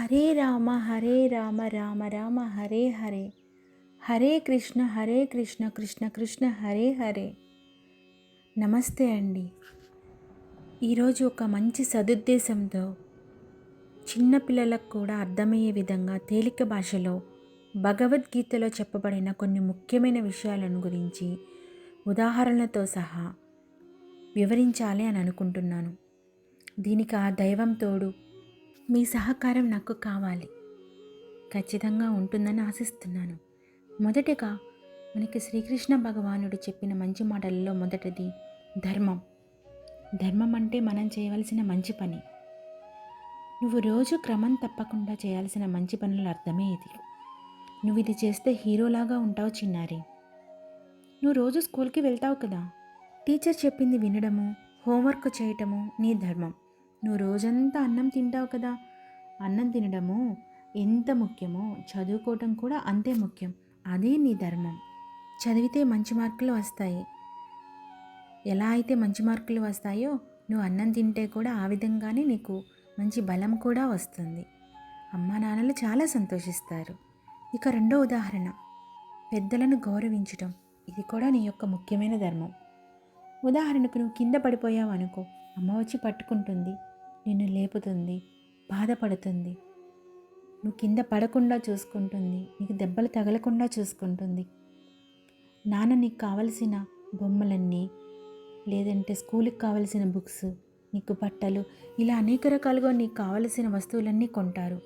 హరే రామ హరే రామ రామ రామ హరే హరే. హరే కృష్ణ హరే కృష్ణ కృష్ణ కృష్ణ హరే హరే. నమస్తే అండి. ఈరోజు ఒక మంచి సదుద్దేశంతో చిన్నపిల్లలకు కూడా అర్థమయ్యే విధంగా తేలిక భాషలో భగవద్గీతలో చెప్పబడిన కొన్ని ముఖ్యమైన విషయాలను గురించి ఉదాహరణలతో సహా వివరించాలి అని అనుకుంటున్నాను. దీనికి ఆ దైవం తోడు మీ సహకారం నాకు కావాలి. ఖచ్చితంగా ఉంటుందని ఆశిస్తున్నాను. మొదటగా మనకి శ్రీకృష్ణ భగవానుడు చెప్పిన మంచి మాటలలో మొదటిది ధర్మం. ధర్మం అంటే మనం చేయవలసిన మంచి పని. నువ్వు రోజు క్రమం తప్పకుండా చేయాల్సిన మంచి పనుల అర్థమే ఇది. నువ్వు ఇది చేస్తే హీరోలాగా ఉంటావు చిన్నారి. నువ్వు రోజు స్కూల్కి వెళ్తావు కదా. టీచర్ చెప్పింది వినడము హోంవర్క్ చేయటము నీ ధర్మం. నువ్వు రోజంతా అన్నం తింటావు కదా. అన్నం తినడము ఎంత ముఖ్యమో చదువుకోవటం కూడా అంతే ముఖ్యం. అదే నీ ధర్మం. చదివితే మంచి మార్కులు వస్తాయి. ఎలా అయితే మంచి మార్కులు వస్తాయో నువ్వు అన్నం తింటే కూడా ఆ విధంగానే నీకు మంచి బలం కూడా వస్తుంది. అమ్మా నాన్నలు చాలా సంతోషిస్తారు. ఇక రెండో ఉదాహరణ. పెద్దలను గౌరవించటం. ఇది కూడా నీ యొక్క ముఖ్యమైన ధర్మం. ఉదాహరణకు నువ్వు కింద పడిపోయావు అనుకో. అమ్మ వచ్చి పట్టుకుంటుంది. నిన్ను లేపుతుంది బాధపడుతుంది. నువ్వు కింద పడకుండా చూసుకుంటుంది నీకు దెబ్బలు తగలకుండా చూసుకుంటుంది. నాన్న నీకు కావలసిన బొమ్మలన్నీ లేదంటే స్కూల్కి కావలసిన బుక్స్ నీకు బట్టలు ఇలా అనేక రకాలుగా నీకు కావలసిన వస్తువులన్నీ కొంటారు.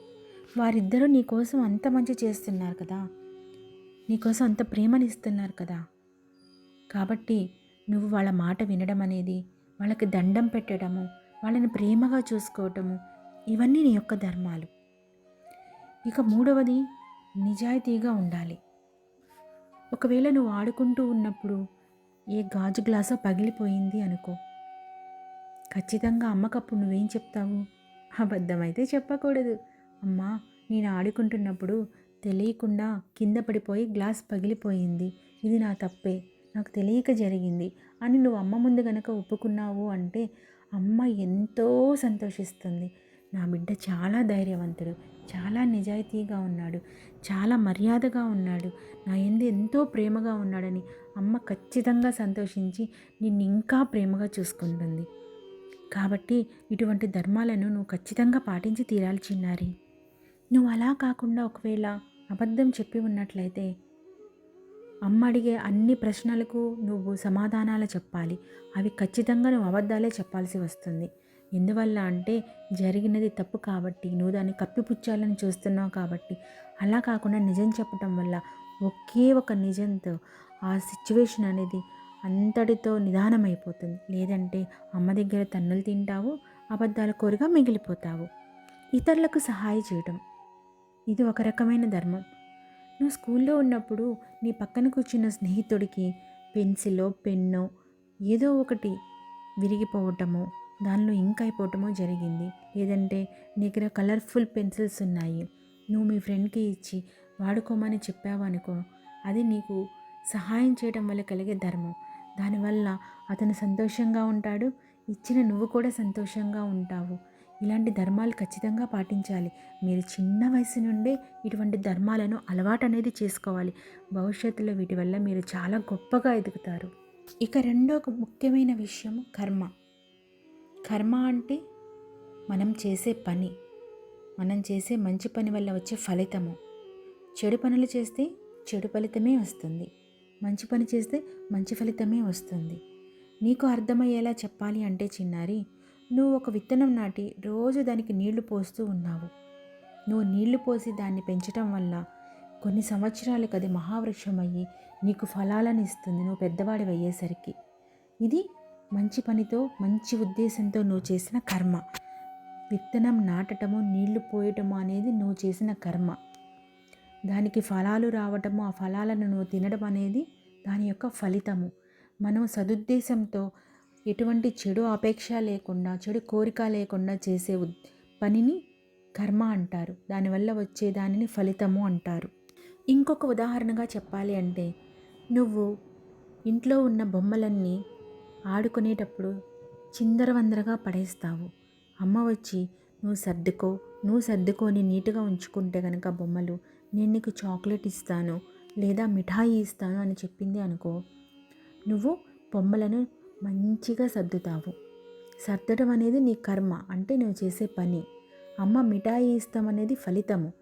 వారిద్దరూ నీ కోసం అంత మంచి చేస్తున్నారు కదా. నీకోసం అంత ప్రేమని ఇస్తున్నారు కదా. కాబట్టి నువ్వు వాళ్ళ మాట వినడం అనేది వాళ్ళకి దండం పెట్టడము వాళ్ళని ప్రేమగా చూసుకోవటము ఇవన్నీ నీ యొక్క ధర్మాలు. ఇక మూడవది నిజాయితీగా ఉండాలి. ఒకవేళ నువ్వు ఆడుకుంటూ ఉన్నప్పుడు ఏ గాజు గ్లాసో పగిలిపోయింది అనుకో. ఖచ్చితంగా అమ్మకప్పుడు నువ్వేం చెప్తావు? అబద్ధమైతే చెప్పకూడదు. అమ్మా నేను ఆడుకుంటున్నప్పుడు తెలియకుండా కింద పడిపోయి గ్లాస్ పగిలిపోయింది. ఇది నా తప్పే. నాకు తెలియక జరిగింది. అని నువ్వు అమ్మ ముందు గనక ఒప్పుకున్నావు అంటే అమ్మ ఎంతో సంతోషిస్తుంది. నా బిడ్డ చాలా ధైర్యవంతుడు చాలా నిజాయితీగా ఉన్నాడు చాలా మర్యాదగా ఉన్నాడు. నా ఎందు ఎంతో ప్రేమగా ఉన్నాడని అమ్మ ఖచ్చితంగా సంతోషించి నిన్ను ఇంకా ప్రేమగా చూసుకుంటుంది. కాబట్టి ఇటువంటి ధర్మాలను నువ్వు ఖచ్చితంగా పాటించి తీరాలి చిన్నారి. నువ్వు అలా కాకుండా ఒకవేళ అబద్ధం చెప్పి ఉన్నట్లయితే అమ్మ అడిగే అన్ని ప్రశ్నలకు నువ్వు సమాధానాలు చెప్పాలి. అవి ఖచ్చితంగా నువ్వు అబద్ధాలే చెప్పాల్సి వస్తుంది. ఎందువల్ల అంటే జరిగినది తప్పు కాబట్టి నువ్వు దాన్ని కప్పిపుచ్చాలని చూస్తున్నావు కాబట్టి. అలా కాకుండా నిజం చెప్పటం వల్ల ఒకే ఒక నిజంతో ఆ సిచ్యువేషన్ అనేది అంతటితో నిదానమైపోతుంది. లేదంటే అమ్మ దగ్గర తన్నులు తింటావు అబద్ధాల కోరిగా మిగిలిపోతావు. ఇతరులకు సహాయం చేయటం. ఇది ఒక రకమైన ధర్మం. నువ్వు స్కూల్లో ఉన్నప్పుడు నీ పక్కన కూర్చున్న స్నేహితుడికి పెన్సిలో పెన్నో ఏదో ఒకటి విరిగిపోవటమో దానిలో ఇంక్ అయిపోవటమో జరిగింది. లేదంటే నీ దగ్గర కలర్ఫుల్ పెన్సిల్స్ ఉన్నాయి. నువ్వు మీ ఫ్రెండ్కి ఇచ్చి వాడుకోమని చెప్పావనుకో అది నీకు సహాయం చేయడం వల్ల కలిగే ధర్మం. దానివల్ల అతను సంతోషంగా ఉంటాడు ఇచ్చిన నువ్వు కూడా సంతోషంగా ఉంటావు. ఇలాంటి ధర్మాలు ఖచ్చితంగా పాటించాలి. మీరు చిన్న వయసు నుండే ఇటువంటి ధర్మాలను అలవాటు అనేది చేసుకోవాలి. భవిష్యత్తులో వీటి వల్ల మీరు చాలా గొప్పగా ఎదుగుతారు. ఇక రెండో ఒక ముఖ్యమైన విషయం కర్మ. కర్మ అంటే మనం చేసే పని. మనం చేసే మంచి పని వల్ల వచ్చే ఫలితము. చెడు పనులు చేస్తే చెడు ఫలితమే వస్తుంది. మంచి పని చేస్తే మంచి ఫలితమే వస్తుంది. నీకు అర్థమయ్యేలా చెప్పాలి అంటే చిన్నారి నువ్వు ఒక విత్తనం నాటి రోజు దానికి నీళ్ళు పోస్తూ ఉన్నావు. నువ్వు నీళ్ళు పోసి దాన్ని పెంచటం వల్ల కొన్ని సంవత్సరాలకు అది మహావృక్షం అయ్యి నీకు ఫలాలను ఇస్తుంది. నువ్వు పెద్దవాడి అయ్యేసరికి. ఇది మంచి పనితో మంచి ఉద్దేశంతో నువ్వు చేసిన కర్మ. విత్తనం నాటటము నీళ్ళు పోయటము అనేది నువ్వు చేసిన కర్మ. దానికి ఫలాలు రావటము ఆ ఫలాలను నువ్వు తినడం అనేది దాని యొక్క ఫలితము. మనం సదుద్దేశంతో ఎటువంటి చెడు అపేక్ష లేకుండా చెడు కోరిక లేకుండా చేసే పనిని కర్మ అంటారు. దానివల్ల వచ్చే దానిని ఫలితము అంటారు. ఇంకొక ఉదాహరణగా చెప్పాలి అంటే నువ్వు ఇంట్లో ఉన్న బొమ్మలన్నీ ఆడుకునేటప్పుడు చిందరవందరగా పడేస్తావు. అమ్మ వచ్చి నువ్వు సర్దుకో నువ్వు సర్దుకొని నీట్గా ఉంచుకుంటే కనుక బొమ్మలు నేను నీకు చాక్లెట్ ఇస్తాను లేదా మిఠాయి ఇస్తాను అని చెప్పింది అనుకో నువ్వు బొమ్మలను మంచిగా సర్దుతావు. సర్దడం అనేది నీ కర్మ అంటే నువ్వు చేసే పని. అమ్మ మిఠాయి ఇస్తాం అనేది ఫలితము.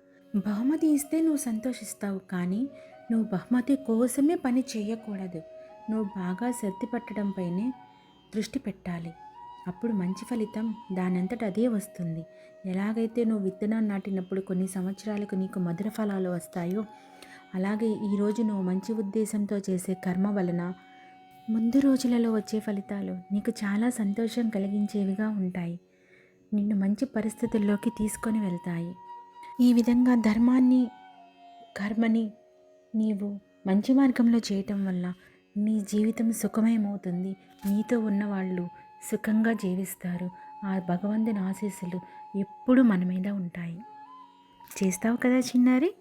బహుమతి ఇస్తే నువ్వు సంతోషిస్తావు కానీ నువ్వు బహుమతి కోసమే పని చేయకూడదు. నువ్వు బాగా సర్ది పట్టడంపైనే దృష్టి పెట్టాలి. అప్పుడు మంచి ఫలితం దానంతట అదే వస్తుంది. ఎలాగైతే నువ్వు విత్తనాన్ని నాటినప్పుడు కొన్ని సంవత్సరాలకు నీకు మధుర ఫలాలు వస్తాయో అలాగే ఈరోజు నువ్వు మంచి ఉద్దేశంతో చేసే కర్మ వలన ముందు రోజులలో వచ్చే ఫలితాలు నీకు చాలా సంతోషం కలిగించేవిగా ఉంటాయి. నిన్ను మంచి పరిస్థితుల్లోకి తీసుకొని వెళ్తాయి. ఈ విధంగా ధర్మాన్ని కర్మని నీవు మంచి మార్గంలో చేయటం వల్ల నీ జీవితం సుఖమయమవుతుంది. నీతో ఉన్నవాళ్ళు సుఖంగా జీవిస్తారు. ఆ భగవంతుని ఆశీస్సులు ఎప్పుడూ మన మీద ఉంటాయి. చేస్తావు కదా చిన్నారి?